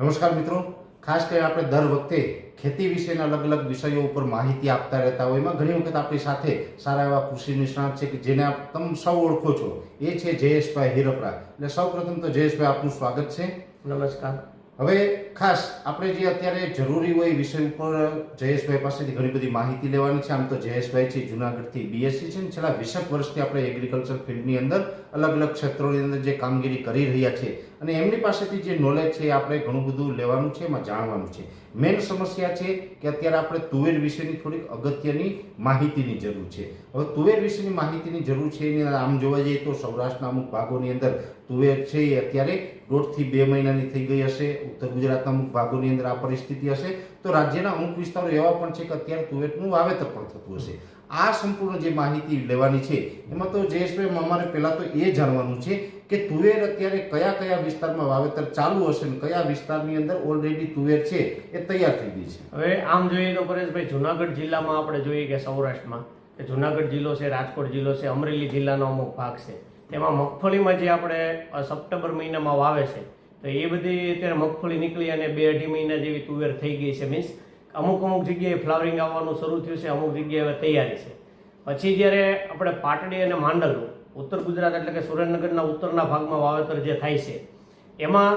નમસ્કાર મિત્રો. ખાસ કરીને આપણે દર વખતે ખેતી વિશેના અલગ અલગ વિષયો ઉપર માહિતી આપતા રહેતા હોય. એમાં ઘણી વખત આપણી સાથે સારા એવા કૃષિ નિષ્ણાત છે કે જેને આપ તમે સૌ ઓળખો છો. એ છે જયેશભાઈ હિરપરા. એટલે સૌ પ્રથમ તો જયેશભાઈ, આપનું સ્વાગત છે. નમસ્કાર. હવે ખાસ આપણે જે અત્યારે જરૂરી હોય વિષય ઉપર જયેશભાઈ પાસેથી ઘણી બધી માહિતી લેવાની છે. આમ તો જયેશભાઈ છે, જુનાગઢથી બીએસસી છે ને છેલ્લા વીસેક વર્ષથી આપણે એગ્રીકલ્ચર ફિલ્ડની અંદર અલગ અલગ ક્ષેત્રોની અંદર જે કામગીરી કરી રહ્યા છે અને એમની પાસેથી જે નોલેજ છે એ આપણે ઘણું બધું લેવાનું છે, એમાં જાણવાનું છે. મેઇન સમસ્યા છે કે અત્યારે આપણે તુવેર વિશેની થોડીક અગત્યની માહિતીની જરૂર છે. હવે તુવેર વિશેની માહિતીની જરૂર છે એની આમ જોવા જઈએ તો સૌરાષ્ટ્રના અમુક ભાગોની અંદર તુવેર છે એ અત્યારે દોઢથી બે મહિનાની થઈ ગઈ હશે. ઉત્તર ગુજરાતના અમુક ભાગોની અંદર આ પરિસ્થિતિ હશે. તો રાજ્યના અમુક વિસ્તારો એવા પણ છે કે અત્યારે તુવેરનું વાવેતર પણ થતું હશે. આ સંપૂર્ણ જે માહિતી લેવાની છે, એમાં તો જયેશભાઈ અમારે પહેલાં તો એ જાણવાનું છે કે તુવેર અત્યારે કયા કયા વિસ્તારમાં વાવેતર ચાલુ હશે ને કયા વિસ્તારની અંદર ઓલરેડી તુવેર છે એ તૈયાર થઈ ગઈ છે. હવે આમ જોઈએ તો પરેશભાઈ, જુનાગઢ જિલ્લામાં આપણે જોઈએ કે સૌરાષ્ટ્રમાં, કે જુનાગઢ જિલ્લો છે, રાજકોટ જિલ્લો છે, અમરેલી જિલ્લાનો અમુક ભાગ છે. તેમાં મગફળીમાં જે આપણે સપ્ટેમ્બર મહિનામાં વાવે છે, તો એ બધી અત્યારે મગફળી નીકળી અને બે અઢી મહિના જેવી તુવેર થઈ ગઈ છે મીન્સ અમુક અમુક જગ્યાએ ફ્લાવરિંગ આવવાનું શરૂ થયું છે, અમુક જગ્યાએ તૈયારી છે. પછી જ્યારે આપણે પાટડી અને માંડલ, ઉત્તર ગુજરાત એટલે કે સુરેન્દ્રનગરના ઉત્તરના ભાગમાં વાવેતર જે થાય છે, એમાં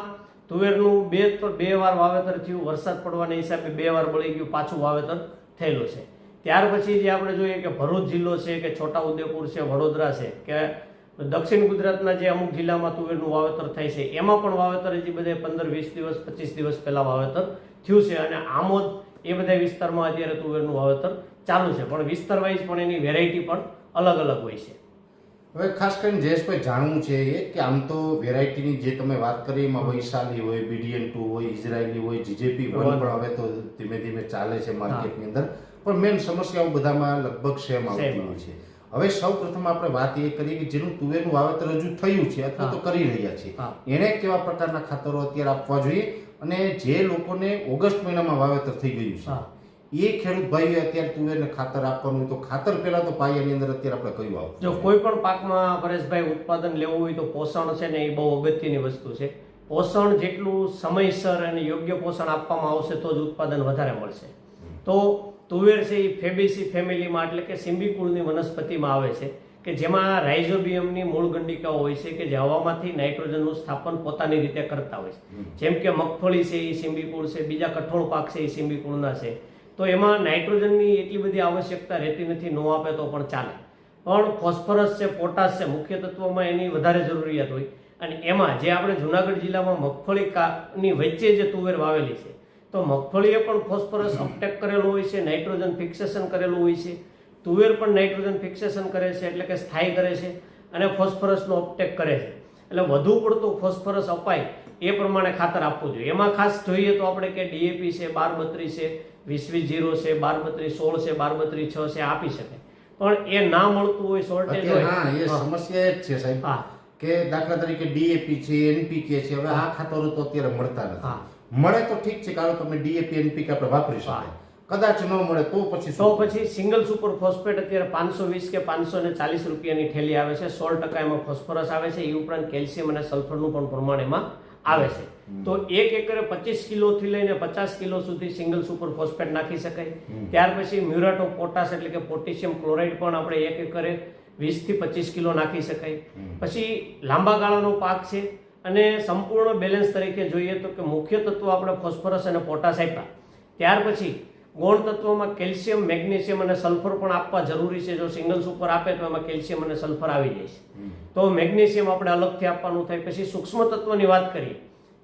તુવેરનું બે બે વાર વાવેતર થયું, વરસાદ પડવાના હિસાબે બે વાર બળી ગયું, પાછું વાવેતર થયેલું છે. ત્યાર પછી જે આપણે જોઈએ કે ભરૂચ જિલ્લો છે કે છોટા ઉદેપુર છે, વડોદરા છે, કે દક્ષિણ ગુજરાતના જે અમુક જિલ્લામાં તુવેરનું વાવેતર થાય છે એમાં પણ વાવેતર હજી બધા પંદર વીસ દિવસ પચીસ દિવસ પહેલાં વાવેતર થયું છે અને આમોદ એ બધા વિસ્તારમાં અત્યારે તુવેરનું વાવેતર ચાલુ છે. પણ વિસ્તાર વાઇઝ પણ એની વેરાયટી પણ અલગ અલગ હોય છે. હવે ખાસ કરીને જયેશભાઈ જાણવું છે એ કે આમ તો વેરાયટીની જે તમે વાત કરી એમાં વૈશાલી હોય બીડીએન ટુ હોય ઇઝરાયલી હોય જીજેપી વન પણ હવે તો ધીમે ધીમે ચાલે છે માર્કેટની અંદર. પણ મેન સમસ્યાઓ બધામાં લગભગ સેમ આવતી હોય છે. હવે સૌ પ્રથમ આપણે વાત એ કરીએ કે જેનું તુવેરનું વાવેતર હજુ થયું છે અથવા તો કરી રહ્યા છે. એને કેવા પ્રકારના ખાતરો અત્યારે આપવા જોઈએ અને જે લોકોને ઓગસ્ટ મહિનામાં વાવેતર થઈ ગયું છે એ ખેડૂત ભાઈઓ અત્યારે તુવેરને ખાતર આપવાનું તો ખાતર પહેલા તો પાયાની અંદર અત્યારે આપણે કયું આવું જો કોઈ પણ પાકમાં પરેશભાઈ ઉત્પાદન લેવું હોય તો પોષણ છે ને એ બહુ અગત્યની વસ્તુ છે. પોષણ જેટલું સમયસર અને યોગ્ય પોષણ આપવામાં આવશે તો જ ઉત્પાદન વધારે મળશે. તો તુવેર છે એ ફેબેસી ફેમિલીમાં એટલે કે સિંબી કુળની વનસ્પતિમાં આવે છે કે જેમાં રાઇઝોબિયમની મૂળ ગંડિકાઓ હોય છે કે જે હવામાંથી નાઇટ્રોજનનું સ્થાપન પોતાની રીતે કરતા હોય છે. જેમ કે મગફળી છે એ સિંબી કુળ છે બીજા કઠોળ પાક છે એ સિંબી કુળના છે. તો એમાં નાઇટ્રોજનની એટલી બધી આવશ્યકતા રહેતી નથી નો આપે તો પણ ચાલે. પણ ફોસ્ફરસ છે પોટાશ છે મુખ્ય તત્વોમાં એની વધારે જરૂરિયાત હોય. અને એમાં જે આપણે જુનાગઢ જિલ્લામાં મગફળી કાની વચ્ચે જે તુવેર વાવેલી છે તો મગફળીએ પણ ફોસ્ફરસ અપટેક કરેલું હોય છે નાઇટ્રોજન ફિક્સેશન કરેલું હોય છે તુવેર પણ નાઇટ્રોજન ફિક્સેશન કરે છે એટલે કે સ્થાયી કરે છે અને ફોસ્ફરસનો અપટેક કરે છે. એટલે વધુ પડતું ફોસ્ફરસ અપાય એ પ્રમાણે ખાતર આપવું જોઈએ. એમાં ખાસ જોઈએ તો આપણે કે ડીએપી છે બાર બત્રીસ છે વીસ વીસ જીરો છે બાર બત્રીસ સોળ છે બાર બત્રીસ છ છે આપી શકે. પણ એ ના મળતું હોય શોર્ટેજ હોય હા એ સમસ્યા એ જ છે સાહેબ હા. કે દાખલા તરીકે ડીએપી છે એનપીકે છે હવે આ ખાતરો તો અત્યારે મળતા નથી. મળે તો ઠીક છે કારણ તમે ડીએપી એનપીકે આપણે વાપરી શકાય કદાચ ન મળે તો પછી તો પછી સિંગલ સુપર ફોસ્ફેટ અત્યારે પાંચસો વીસ કે પાંચસો ને ચાલીસ રૂપિયાની થેલી આવે છે. સોળ ટકા એમાં ફોસ્ફરસ આવે છે. એ ઉપરાંત કેલ્શિયમ અને સલ્ફરનું પણ પ્રમાણ એમાં આવે છે. તો એક એકરે પચીસ કિલોથી લઈને પચાસ કિલો સુધી સિંગલ સુપર ફોસ્ફેટ નાખી શકાય. ત્યાર પછી મ્યુરેટ ઓફ પોટાશ એટલે કે પોટેશિયમ ક્લોરાઇડ પણ આપણે એક એકરે વીસથી પચીસ કિલો નાખી શકાય. પછી લાંબા ગાળાનો પાક છે. અને સંપૂર્ણ બેલેન્સ તરીકે જોઈએ તો કે મુખ્ય તત્વો આપણે ફોસ્ફરસ અને પોટાશ આપ્યા. ત્યાર પછી ગૌણ તત્વોમાં કેલ્શિયમ મેગ્નેશિયમ અને સલ્ફર પણ આપવા જરૂરી છે. જો સિંગલ્સ ઉપર આપે તો એમાં કેલ્શિયમ અને સલ્ફર આવી જાય છે. તો મેગ્નેશિયમ આપણે અલગથી આપવાનું થાય. પછી સૂક્ષ્મ તત્વોની વાત કરીએ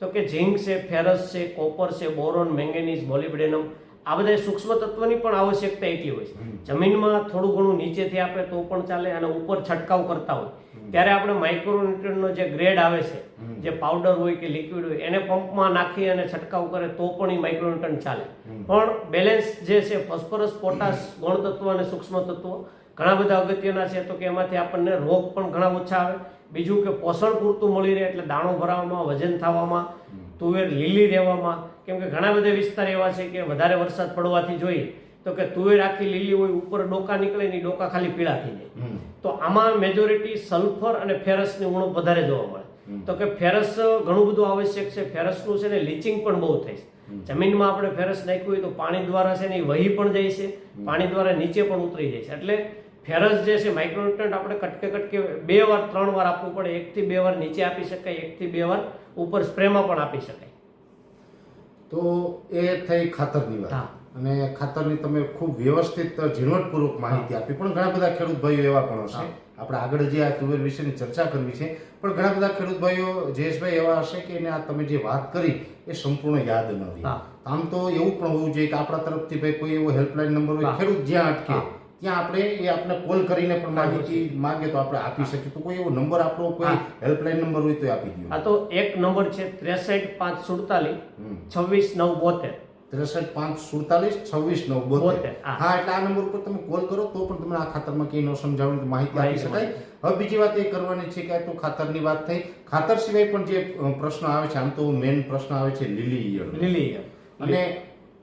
તો કે ઝીંક છે ફેરસ છે કોપર છે બોરોન મેંગેનીઝ મોલિબ્ડેનમ આ બધા સૂક્ષ્મ તત્વની પણ આવશ્યકતા એટલી હોય છે. જમીનમાં થોડું ઘણું નીચેથી આપે તો પણ ચાલે અને ઉપર છંટકાવ કરતા હોય. ત્યારે આપણે માઇક્રોન્યુટ્રનનો જે ગ્રેડ આવે છે જે પાવડર હોય કે લિક્વિડ હોય એને પંપમાં નાખી અને છંટકાવ કરે તો પણ એ માઇક્રોન્યુટ્રન ચાલે. પણ બેલેન્સ જે છે ફોસ્ફરસ પોટાશ ગૌણતત્વ અને સૂક્ષ્મ તત્વો ઘણા બધા અગત્યના છે તો કે એમાંથી આપણને રોગ પણ ઘણા ઓછા આવે. બીજું કે પોષણ પૂરતું મળી રહે એટલે દાણો ભરાવામાં વજન થવામાં તુવેર લીલી રહેવામાં કેમ કે ઘણા બધા વિસ્તાર એવા છે કે વધારે વરસાદ પડવાથી જોઈએ તો કે તુવેર આખી લીલી હોય ઉપર ડોકા નીકળે ને ડોકા ખાલી પીળા થઈ જાય. તો આમાં મેજોરિટી સલ્ફર અને ફેરસની ઉણપ વધારે જોવા મળે. તો કે ફેરસ ઘણું બધું આવશ્યક છે. ફેરસનું છે ને લીચિંગ પણ બહુ થાય છે. જમીનમાં આપણે ફેરસ નાખ્યું હોય તો પાણી દ્વારા છે ને એ વહી પણ જાય છે. પાણી દ્વારા નીચે પણ ઉતરી જાય છે. એટલે ફેરસ જે છે માઇક્રોન્યુટ્રન્ટ આપણે કટકે કટકે બે વાર ત્રણ વાર આપવું પડે. એકથી બે વાર નીચે આપી શકાય એકથી બે વાર ઉપર સ્પ્રેમાં પણ આપી શકાય. તો એ થઈ ખાતરની વાત. અને ખાતરની તમે ખૂબ વ્યવસ્થિત ઝીણવટપૂર્વક માહિતી આપી. પણ ઘણા બધા ખેડૂત ભાઈઓ એવા પણ હશે. આપણે આગળ જે આ તુવેર વિશેની ચર્ચા કરવી છે પણ ઘણા બધા ખેડૂત ભાઈઓ જયેશભાઈ એવા હશે કે એને આ તમે જે વાત કરી એ સંપૂર્ણ યાદ ન રહી. આમ તો એવું પણ હોવું જોઈએ કે આપણા તરફથી ભાઈ કોઈ એવો હેલ્પલાઇન નંબર હોય ખેડૂત જ્યાં અટકે. ત્યાં આપણે એ આપણે કોલ કરીને પણ માહિતી માંગે તો આપણે આપી શકીએ. તો કોઈ એવો નંબર આપણો કોઈ. હેલ્પલાઇન નંબર હોય તો આપી દો આ તો એક નંબર છે ત્રેસઠ પાંચ સુડતાલીસ છવ્વીસ નવ બોતેર. ત્રેસઠ પાંચ સુડતાલીસ છવ્વીસ નવ બોતેર. હા. એટલે આ નંબર ઉપર તમે કોલ કરો તો પણ તમને આ ખાતરમાં કઈ ન સમજાવવાની માહિતી આપી શકાય. હવે બીજી વાત એ કરવાની છે કે આ તો ખાતરની વાત થઈ. ખાતર સિવાય પણ જે પ્રશ્ન આવે છે આમ તો મેઇન પ્રશ્ન આવે છે લીલી ઈયળ લીલી અને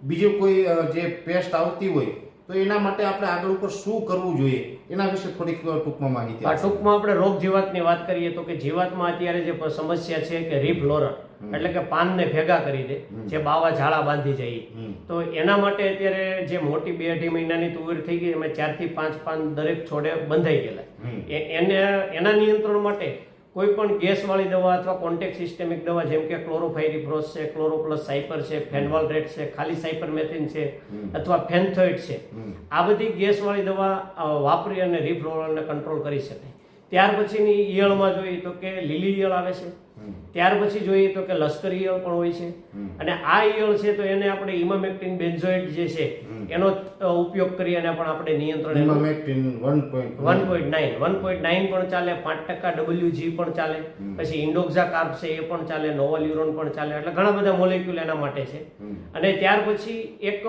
બીજું કોઈ જે પેસ્ટ આવતી હોય તો એના માટે આપણે આગળ ઉપર શું કરવું જોઈએ? એના વિશે થોડીક ટૂંકમાં માહિતી આ ટૂંકમાં આપણે રોગ જીવાતની વાત કરીએ તો કે જીવાતમાં અત્યારે જે સમસ્યા છે કે રીફ લોરર એટલે કે પાનને ભેગા કરી દે જે બાવા ઝાડા બાંધી જાય. તો એના માટે અત્યારે જે મોટી બે અઢી મહિનાની તુવેર થઈ ગઈ એમાં ચારથી પાંચ પાન દરેક છોડે બંધાઈ ગયેલા. એને એના નિયંત્રણ માટે કોઈ પણ ગેસવાળી દવા અથવા કોન્ટેક સિસ્ટેમિક દવા જેમ કે ક્લોરોફાયરીફ્રોસ છે ક્લોરોપ્લસ સાયપર છે ફેનવાલ રેટ છે ખાલી સાયપરમેથિન છે અથવા ફેન્થોઇડ છે આ બધી ગેસવાળી દવા વાપરી અને રિફ્લોરલને કંટ્રોલ કરી શકાય. ત્યાર પછીની ઈયળમાં જોઈએ તો કે લીલી ઈયળ આવે છે. ત્યાર પછી જોઈએ તો કે લશ્કરી ઈયળ પણ હોય છે. અને આ ઈયળ છે તો એને આપણે ઇમામેક્ટિન બેન્ઝોઇડ જે છે એનો ઉપયોગ કરી અને પણ આપણે નિયંત્રણ emamectin Ivermectin 1.1. One point nine. One point nine પણ ચાલે પાંચ ટકા ડબલ્યુજી પણ ચાલે. પછી ઇન્ડોક્ઝા કાર્બ છે એ પણ ચાલે નોવલ યુરોન પણ ચાલે. એટલે ઘણા બધા મોલેક્યુલ એના માટે છે. અને ત્યાર પછી એક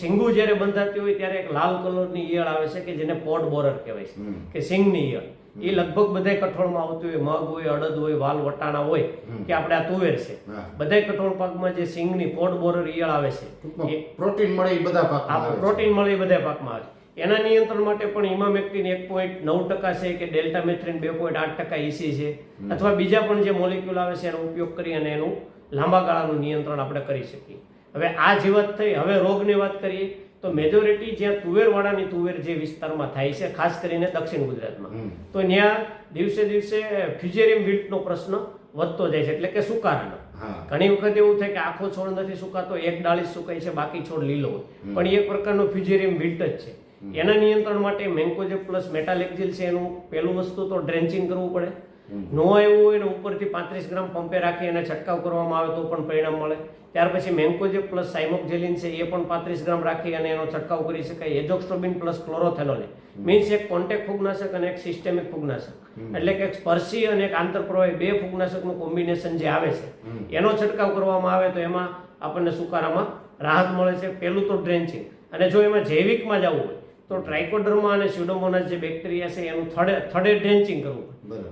સિંગુ જ્યારે બંધાતી હોય ત્યારે એક લાલ કલરની ઈયળ આવે છે કે જેને પોડ બોરર કહેવાય છે. કે સિંગની ઈયળ. એ લગભગ બધાય કઠોળમાં આવતું હોય મગ હોય અડદ હોય વાલ વટાણા હોય કે આપણે આ તુવેર છે. બધા બધાય કઠોળ પાકમાં જે સિંગની પોડ બોરર ઈયળ આવે છે પ્રોટીન મળે એ બધા છે. પ્રોટીન મળે એ બધા પાકમાં આવે એના નિયંત્રણ માટે પણ ઇમામેક્ટિન એક પોઈન્ટ નવ ટકા છે કે ડેલ્ટા મેથ્રિન બે પોઈન્ટ આઠ ટકા ઇસી છે. અથવા બીજા પણ જે મોલેક્યુલ આવે છે એનો ઉપયોગ કરી અને એનું લાંબા ગાળાનું નિયંત્રણ આપણે કરી શકીએ. હવે આ જીવત થઈ હવે રોગની વાત કરીએ તો મેજોરિટી જ્યાં તુવેરવાળાની તુવેર જે વિસ્તારમાં થાય છે ખાસ કરીને દક્ષિણ ગુજરાતમાં તો ત્યાં દિવસે દિવસે ફ્યુજેરિયમ વિલ્ટનો પ્રશ્ન વધતો જાય છે એટલે કે સુકારાનો ઘણી વખત એવું થાય કે આખો છોડ નથી સુકાતો એક ડાળી સુકાય છે બાકી છોડ લીલો હોય. પણ એક પ્રકારનો ફ્યુજેરિયમ વિલ્ટ જ છે. એના નિયંત્રણ માટે મેન્કોજેબ પ્લસ મેટાલેક્ઝિલ છે એનું પહેલું વસ્તુ તો ડ્રેન્ચિંગ કરવું પડે. નો આવ્યું હોય ને ઉપરથી પાંત્રીસ ગ્રામ પંપે રાખી અને છંટકાવ કરવામાં આવે તો પણ પરિણામ મળે. ત્યાર પછી મેન્કોજે પ્લસ સાઇમોક્ઝેલિન છે એ પણ પાંત્રીસ ગ્રામ રાખી અને એનો છંટકાવ કરી શકાય. એજોક્સ્ટોબિન પ્લસ ક્લોરોથેનોલે મીન્સ એક કોન્ટેક ફૂગનાશક અને એક સિસ્ટેમિક ફૂગનાશક. એટલે કે એક સ્પર્શી અને એક આંતરપ્રવાહી બે ફૂગનાશકનું કોમ્બિનેશન જે આવે છે એનો છંટકાવ કરવામાં આવે તો એમાં આપણને સુકારામાં રાહત મળે છે. પહેલું તો ડ્રેન છે. અને જો એમાં જૈવિકમાં જવું હોય તો ટ્રાઇકોડર્મા અને સ્યુડોમોનાસ જે બેક્ટેરિયા છે એનું થડે થડે ડ્રેન્ચિંગ કરવું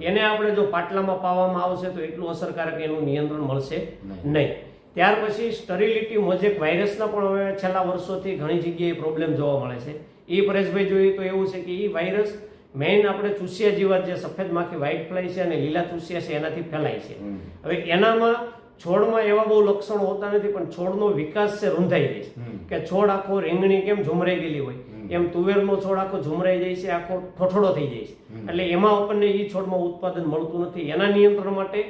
એને આપણે જો પાટલામાં પાવામાં આવશે તો એટલું અસરકારક એનું નિયંત્રણ મળશે નહીં. ત્યાર પછી સ્ટરિલિટી મોજેક વાયરસના પણ હવે છેલ્લા વર્ષોથી ઘણી જગ્યાએ પ્રોબ્લેમ જોવા મળે છે. એ પરેશભાઈ જોઈએ તો એવું છે કે એ વાયરસ મેઇન આપણે ચૂસિયા જીવાત જે સફેદ માખી વ્હાઇટ ફ્લાય છે અને લીલા ચૂસિયા છે એનાથી ફેલાય છે. હવે એનામાં છોડમાં એવા બહુ લક્ષણો હોતા નથી પણ છોડનો વિકાસ છે રૂંધાઈ જાય છે. કે છોડ આખો રીંગણી કેમ ઝુમરાઈ ગયેલી હોય? એમ તુવેરનો છોડ આખો ઝુમરાઈ જાય છે આખો ઠોઠોડો થઈ જાય છે. એટલે એમાં આપણને એ છોડમાં ઉત્પાદન મળતું નથી. એના નિયંત્રણ માટે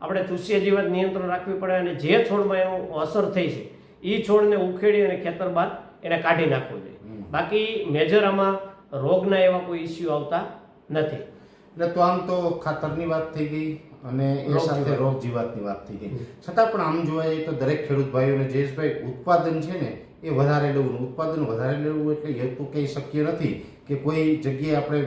આપણે ચૂસિયા જીવાત નિયંત્રણ રાખવી પડે અને જે છોડમાં એનો અસર થઈ છે એ છોડને ઉખેડી અને ખેતર બાદ એને કાઢી નાખવો જોઈએ. બાકી મેજર આમાં રોગના એવા કોઈ ઇસ્યુ આવતા નથી. એટલે તો આમ તો ખાતરની વાત થઈ ગઈ અને એ સાથે રોગ જીવાતની વાત થઈ ગઈ. છતાં પણ આમ જોવા જઈએ તો દરેક ખેડૂત ભાઈઓને જયેશભાઈ ઉત્પાદન છે ને એ વધારે લેવું ઉત્પાદન વધારે લેવું એટલે એ તો કંઈ શક્ય નથી કે કોઈ જગ્યાએ આપણે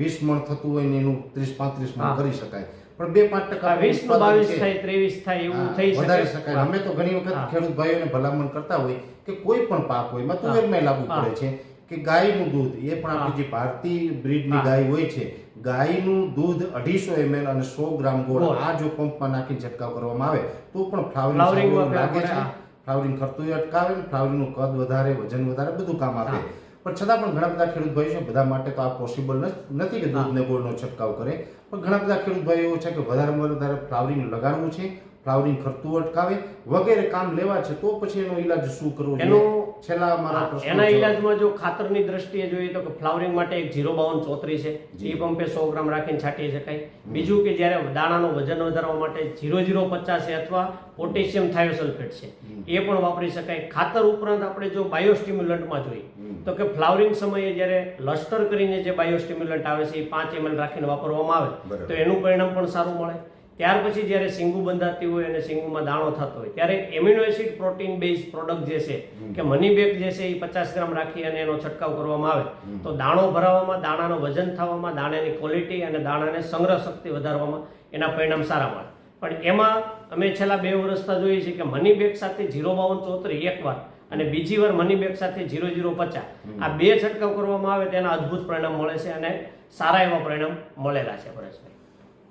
વીસ મણ થતું હોય ને એનું ત્રીસ પાંત્રીસ મણ કરી શકાય. પણ બે પાંચ ટકા વીસ બાવીસ થાય ત્રેવીસ થાય એવું થઈ વધારી શકાય. અમે તો ઘણી વખત ખેડૂત ભાઈઓને ભલામણ કરતા હોય કે કોઈ પણ પાક હોય એમાં તુવેરમાં લાગુ. પડે છે કે ગાયનું દૂધ એ પણ આપણી જે ભારતીય બ્રીડની ગાય હોય છે ગાયનું દૂધ અઢીસો એમએલ અને સો ગ્રામ ગોળ. આ જો પંપમાં નાખીને છંટકાવ કરવામાં આવે તો પણ ફ્લાવરિંગ લાગે છે. ફ્લાવરિંગ ખરતું અટકાવે ને ફ્લાવરિંગનું કદ વધારે વજન વધારે બધું કામ આપે. પણ છતાં પણ ઘણા બધા ખેડૂત ભાઈઓ છે બધા માટે તો આ પોસિબલ નથી કે દૂધને ગોળનો છંટકાવ કરે. પણ ઘણા બધા ખેડૂત ભાઈઓ એવું છે કે વધારેમાં વધારે ફ્લાવરિંગ લગાડવું છે ફ્લાવરિંગ ખર્ચું અટકાવે વગેરે કામ લેવા છે તો પછી એનો ઈલાજ શું કરવો એનું છેલ્લા મારા એના ઈલાજમાં જો ખાતરની દ્રષ્ટિએ જોઈએ તો કે ફ્લાવરિંગ માટે એક જીરો બાવન ચોત્રીસ છે. એ પંપે સો ગ્રામ રાખીને છાંટી શકાય બીજું કે જ્યારે દાણાનું વજન વધારવા માટે જીરો જીરો પચાસ છે અથવા પોટેશિયમ થાયોસલ્ફેટ છે. એ પણ વાપરી શકાય. ખાતર ઉપરાંત આપણે જો બાયોસ્ટિમ્યુલન્ટમાં જોઈએ તો કે ફ્લાવરિંગ સમયે જ્યારે લસ્ટર કરીને જે બાયોસ્ટિમ્યુલન્ટ આવે છે એ પાંચ એમએલ રાખીને વાપરવામાં આવે તો એનું પરિણામ પણ સારું મળે. ત્યાર પછી જ્યારે સિંગુ બંધાતી હોય અને સિંગુમાં દાણો થતો હોય ત્યારે amino acid protein base product જે છે કે મની બેગ જે છે એ પચાસ ગ્રામ રાખી અને એનો છંટકાવ કરવામાં આવે. તો દાણો ભરાવામાં દાણાનો વજન થવામાં દાણાની ક્વોલિટી અને દાણાને સંગ્રહ શક્તિ વધારવામાં એના પરિણામ સારા મળે. પણ એમાં અમે છેલ્લા બે વર્ષતા જોઈએ છીએ કે મની બેગ સાથે જીરો બાવન ચોત્રી એક વાર અને બીજી વાર મની બેગ સાથે ઝીરો ઝીરો પચાસ. આ બે છંટકાવ કરવામાં આવે તેના અદ્ભુત પરિણામ મળે છે અને સારા એવા પરિણામ મળેલા છે પરેશભાઈ.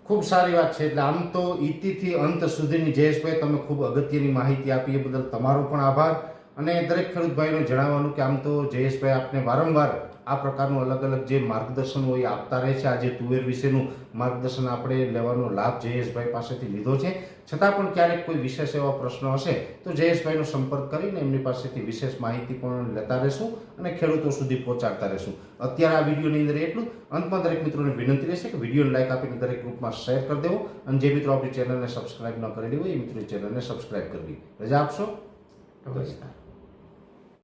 ખૂબ સારી વાત છે એટલે આમ તો ઇતિથી અંત સુધીની જયેશભાઈ તમે ખૂબ અગત્યની માહિતી આપી, એ બદલ તમારો પણ આભાર. અને દરેક ખેડૂત ભાઈને જણાવવાનું કે આમ તો જયેશભાઈ આપને વારંવાર આ પ્રકારનું અલગ અલગ જે માર્ગદર્શન હોય આપતા રહે છે. આજે તુવેર વિશેનું માર્ગદર્શન આપણે લેવાનો લાભ જયેશભાઈ પાસેથી લીધો છે. છતાં પણ ક્યારેક કોઈ વિશેષ એવા પ્રશ્નો હશે તો જયેશભાઈનો સંપર્ક કરીને એમની પાસેથી વિશેષ માહિતી પણ લેતા રહેશું અને ખેડૂતો સુધી પહોંચાડતા રહેશું. અત્યારે આ વિડીયોની અંદર એટલું. અંતમાં દરેક મિત્રોને વિનંતી રહેશે કે વિડીયોને લાઈક આપીને દરેક ગ્રુપમાં શેર કરી દેવો. અને જે મિત્રો આપણી ચેનલને સબસ્ક્રાઇબ ન કરેલી હોય એ મિત્રો ચેનલને સબસ્ક્રાઇબ કરવી. રજા આપશો? નમસ્કાર.